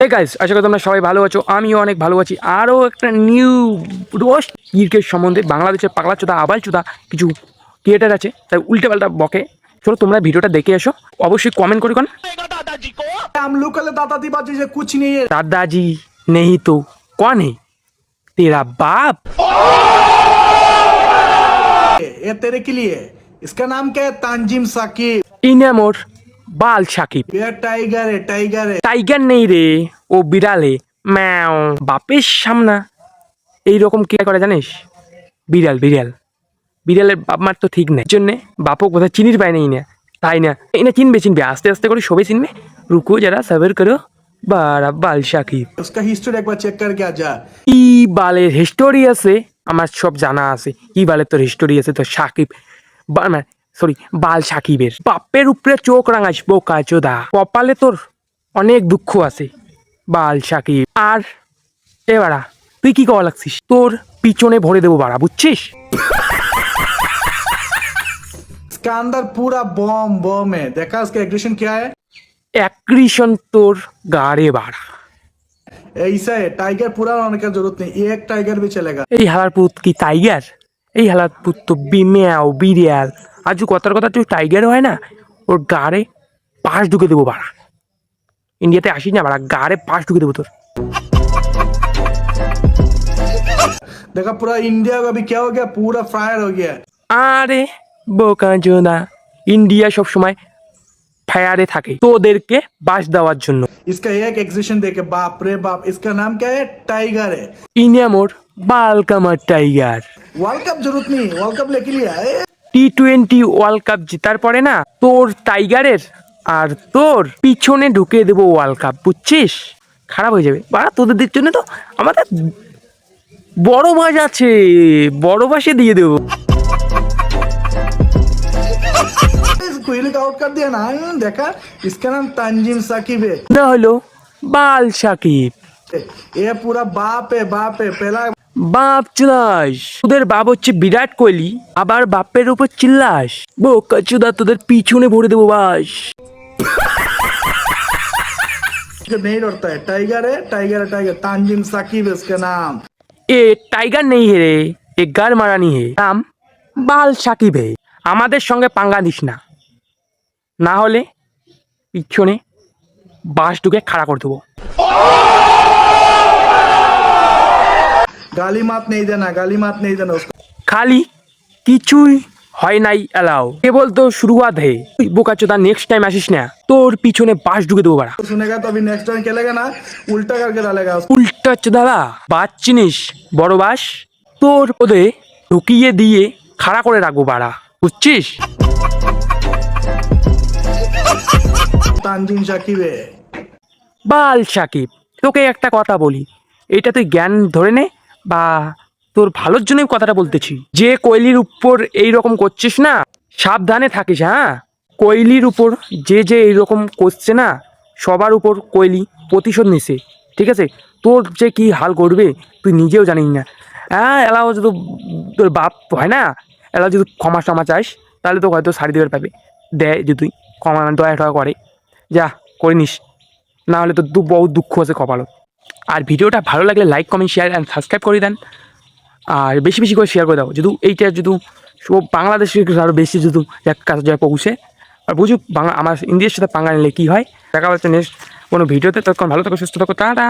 Hey guys আশা করি তোমরা সবাই ভালো আছো আমিও অনেক ভালো আছি আরও একটা নিউ রোস্ট ক্রিকেট সম্বন্ধে বাংলাদেশের পাগলা চোদা আবাল চোদা কিছু ক্রিয়েটার আছে তাই উল্টে পাল্টা বকে চলো তোমরা ভিডিওটা দেখে এসো অবশ্যই কমেন্ট করে কোন हम लोग कल दादा बाजी से कुछ नहीं है दादाजी नहीं तो कौन है तेरा बाप ये तेरे के लिए है। इसका नाम क्या है तांजिम साकिब ইনামোর বাল সাকিব ये टाइगर है टाइगर है টাইগার নেই রে ও বিড়ালে ম্যাও বাপের সামনা এই রকম কি করে জানিস বিড়াল বিড়াল বিড়ালের বাপ মার তো ঠিক নেই জন্যে বাপও কোথায় চিনির পায় নেই না তাই না এই না চিনবে চিনবে আস্তে আস্তে করে সবাই চিনবে রুকো যারা সাবের করো বারা বাল সাকিব उसका हिस्ट्री एक बार चेक करके आ जा কি বালের হিস্টোরি আছে আমার সব জানা আছে কি বালের তোর হিস্টোরি আছে তোর সাকিব সরি বাল সাকিবের বাপের উপরে চোখ রাঙাইস বোকা চোদা কপালে তোর অনেক দুঃখ আছে বাল সাকিব আর এ বাড়া তুই কি কওয়া লাগছিস তোর পিছনে ভরে দেবো বাড়া বুঝছিস इसका अंदर पूरा बॉम बॉम है देखा इसका एग्रेशन क्या है অ্যাক্রিশন তোর গাড়ে বাড়া ऐसा है टाइगर पूरा होने का जरूरत नहीं एक टाइगर भी चलेगा এই হালার পুত কি টাইগার এই হালার পুত তো বিম্যাও বিড়াল আজু কথার কথা তুই টাইগার হয় না ওর গাড়ে পাশ ঢুকে দেবো বাড়া ইন্ডিয়াতে আসিস না বাড়া গাড়ে পাশ ঢুকে দেবো তোর देखा पूरा इंडिया का भी क्या हो गया पूरा फायर हो गया আরে বোকা জোনা ইন্ডিয়া সবসময় ফায়ারে থাকে তোদেরকে বাস দেওয়ার জন্য इसका एक एग्जिशन देखे बाप रे बाप इसका नाम क्या है टाइगर है ইনিয়ামোর বালকামার টাইগার वर्ल्ड कप जरूरत नहीं वर्ल्ड कप लेके लिया है টি টোয়েন্টি ওয়ার্ল্ড কাপ জেতার পরে না তোর টাইগারের আর তোর পিছনে ঢুকিয়ে দেবো ওয়ার্ল্ড কাপ বুঝছিস খারাপ হয়ে যাবে বা তোদের জন্য তো আমাদের বড় মাছ আছে বড় মাসে দিয়ে দেবো इस कोहली का आउट कर दिया ना हम्म, देखा इसका नाम तंजीम साकिब है না হলো বাল সাকিব ये पूरा बाप है बाप है पहला বাপ চিল্লাস তোদের বাপ হচ্ছে বিরাট কোহলি আবার বাপের উপর চিল্লাস বোকা চুদা তোদের পিছনে ভরে দেবো বাস जो नहीं लड़ता है टाइगर है टाइगर है टाइगर तंजीम साकिब है इसका नाम এ টাইগার নেই হে রে এ গার মারানি হে নাম বাল সাকিব হে আমাদের সঙ্গে পাঙ্গা দিস না না হলে পিছনে বাস ঢুকে খাড়া করে দেবো গালি মাত নেই দেনা গালি মাত নেই দেনা খালি কিছুই হয় নাই এলাও। কেবল তো শুরুয়াত হে। তুই বোকা চোদা নেক্সট টাইম আসিস না তোর পিছনে বাস ঢুকে দেবো বাড়া। শুনেগা তবে নেক্সট টাইম না উল্টা কালকে উল্টা বাস চিনিস বড় বাস। তোর ওদে ঢুকিয়ে দিয়ে খাড়া করে রাখব বাড়া বুঝছিস? তানজিন সাকিবে। বাল সাকিব তোকে একটা কথা বলি এটা তুই জ্ঞান ধরে নে বা তোর ভালোর জন্যই কথাটা বলতেছি। যে কোহলির উপর এই রকম করছিস না, সাবধানে থাকিস হ্যাঁ? কোহলির উপর যে যে এইরকম করছে না, সবার উপর কোহলি প্রতিশোধ নিছে, ঠিক আছে? তোর যে কি হাল করবে, তুই নিজেও জানিস না। হ্যাঁ এলাও যদি তোর বাপ হয় না, এলাও যদি ক্ষমা টমা চাস, তাহলে তো হয়তো সারি দেওয়ার পাবে। দেয় যদি তুই ক্ষমা দয়া টয়া করে। যা, করে নিস। না হলে তো বহু দুঃখ আছে কপালত আর ভিডিওটা ভালো লাগলে like comment share and subscribe করে দেন। আর বেশি বেশি করে শেয়ার করে দাও। যদি এইটা যদি বাংলাদেশের আরও বেশি যদি এক কাজ যায় পৌঁছে। আর বুঝুক বাংলা আমার ইন্ডিয়ার সাথে পাঙ্গা নিলে কী হয়? দেখা হচ্ছে নেক্সট কোনো ভিডিওতে। তখন ভালো থাকো, সুস্থ থাকো, টাটা!